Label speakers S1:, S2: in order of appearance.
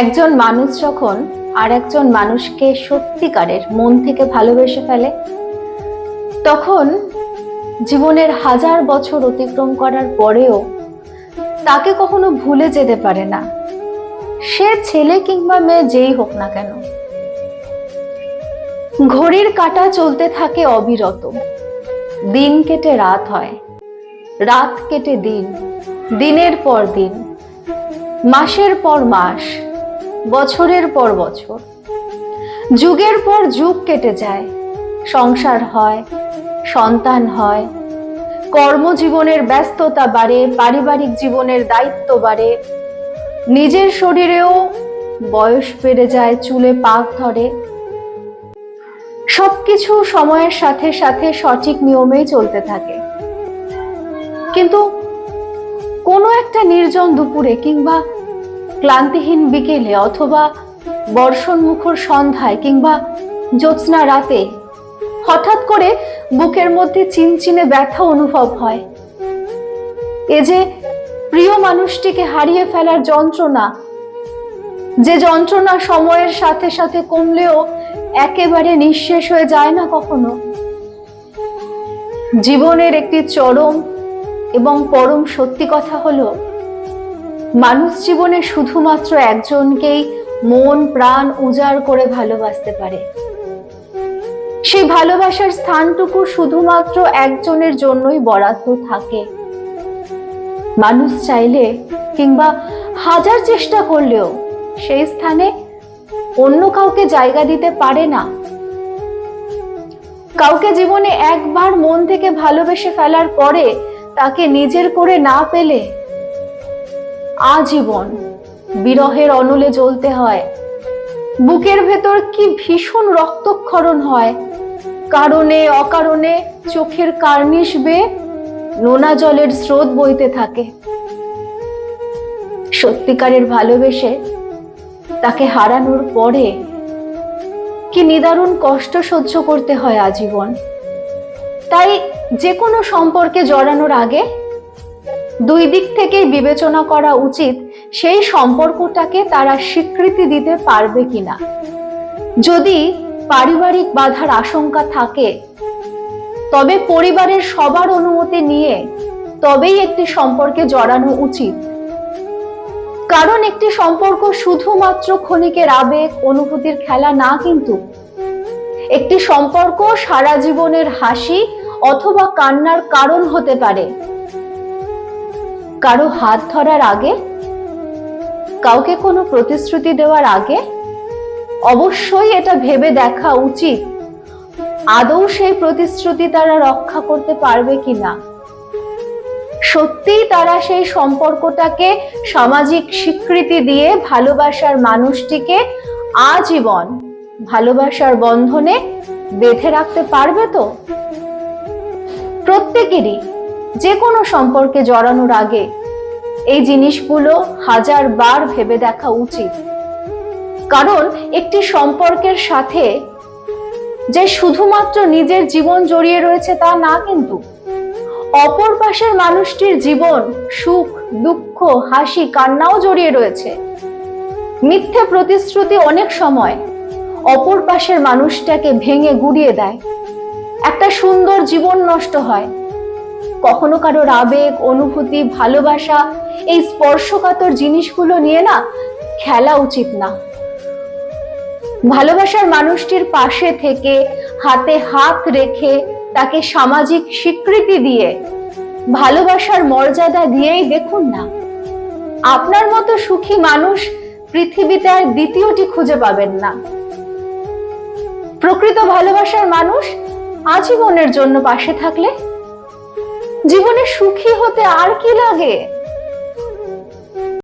S1: একজন মানুষ যখন আর একজন মানুষকে সত্যিকারের মন থেকে ভালোবেসে ফেলে, তখন জীবনের হাজার বছর অতিক্রম করার পরেও তাকে কখনো ভুলে যেতে পারে না। সে ছেলে কিংবা মেয়ে যেই হোক না কেন। ঘড়ির কাঁটা চলতে থাকে অবিরত। দিন কেটে রাত হয়, রাত কেটে দিন, দিনের পর দিন, মাসের পর মাস। বছরের পর বছর। যুগের পর যুগ কেটে যায়। সংসার হয়, সন্তান হয়। কর্মজীবনের ব্যস্ততা বাড়ে, পারিবারিক জীবনের দায়িত্ব বাড়ে। নিজের শরীরেও বয়স বেড়ে যায়, চুলে পাক ধরে। সবকিছু সময়ের সাথে সাথে সঠিক নিয়মেই চলতে থাকে। কিন্তু কোনো একটা নির্জন দুপুরে কিংবা ক্লান্তিহীন বিকেলে অথবা বর্ষণ মুখর সন্ধ্যায় কিংবা জ্যোৎস্না রাতে, হঠাৎ করে বুকের মধ্যে চিনচিনে ব্যথা অনুভব হয়। এ যে প্রিয় মানুষটিকে হারিয়ে ফেলার যন্ত্রণা, যে যন্ত্রণা সময়ের সাথে সাথে কমলেও একেবারে নিঃশেষ হয়ে যায় না কখনো। জীবনের একটি চরম এবং পরম সত্যি কথা হলো মানুষ জীবনে শুধুমাত্র একজনকেই মন, প্রাণ উজাড় করে ভালোবাসতে পারে। সেই ভালোবাসার স্থানটুকু শুধুমাত্র একজনের জন্যই বরাদ্দ থাকে। মানুষ চাইলে কিংবা হাজার চেষ্টা করলেও সেই স্থানে অন্য কাউকে জায়গা দিতে পারে না। কাউকে জীবনে একবার মন থেকে ভালোবেসে ফেলার পরে তাকে নিজের করে না পেলে আজীবন বিরহের অনলে জ্বলতে হয়। বুকের ভেতর কি ভীষণ রক্তক্ষরণ হয়। কারণে, অকারণে চোখের কার্নিশ বেয়ে নোনা জলের স্রোত বইতে থাকে। সত্যিকারের ভালোবেসে তাকে হারানোর পরে কি নিদারুণ কষ্ট সহ্য করতে হয় আজীবন। তাই যে কোনো সম্পর্কে জড়ানোর আগে দুই দিক থেকেই বিবেচনা করা উচিত সেই সম্পর্কটাকে তারা স্বীকৃতি দিতে পারবে কিনা। যদি পারিবারিক বাধার আশঙ্কা থাকে, তবে পরিবারের সবার অনুমতি নিয়ে তবেই একটি সম্পর্কে জড়ানো উচিত। কারণ একটি সম্পর্ক শুধুমাত্র ক্ষণিকের আবেগ, অনুভূতির খেলা না কিন্তু, একটি সম্পর্ক সারা জীবনের হাসি অথবা কান্নার কারণ হতে পারে। কারও হাত ধরার আগে, কাউকে কোনো প্রতিশ্রুতি দেওয়ার আগে, অবশ্যই এটা ভেবে দেখা উচিত আদৌ সেই প্রতিশ্রুতি তারা রক্ষা করতে পারবে কিনা। সত্যিই তারা সেই সম্পর্কটাকে সামাজিক স্বীকৃতি দিয়ে ভালোবাসার মানুষটিকে আজীবন ভালোবাসার বন্ধনে বেঁধে রাখতে পারবে তো? প্রত্যেকেরই যে কোনো সম্পর্কে জড়ানোর আগে এই জিনিসগুলো হাজার বার ভেবে দেখা উচিত। কারণ একটি সম্পর্কের সাথে যে শুধুমাত্র নিজের জীবন জড়িয়ে রয়েছে তা না কিন্তু অপর পাশের মানুষটির জীবন সুখ, দুঃখ, হাসি, কান্নাও জড়িয়ে রয়েছে। মিথ্যে প্রতিশ্রুতি অনেক সময় অপর পাশের মানুষটাকে ভেঙে গুড়িয়ে দেয়। একটা সুন্দর জীবন নষ্ট হয়। কখনো কারোর আবেগ, অনুভূতি, ভালোবাসা, এই স্পর্শকাতর জিনিসগুলো নিয়ে না খেলা উচিত না। ভালোবাসার মানুষটির পাশে থেকে হাতে হাত রেখে তাকে সামাজিক স্বীকৃতি দিয়ে, ভালোবাসার মর্যাদা দিয়েই দেখুন না। আপনার মতো সুখী মানুষ পৃথিবীতে আর দ্বিতীয়টি খুঁজে পাবেন না। প্রকৃত ভালোবাসার মানুষ আজীবনের জন্য পাশে থাকলে জীবনে সুখী হতে আর কি লাগে?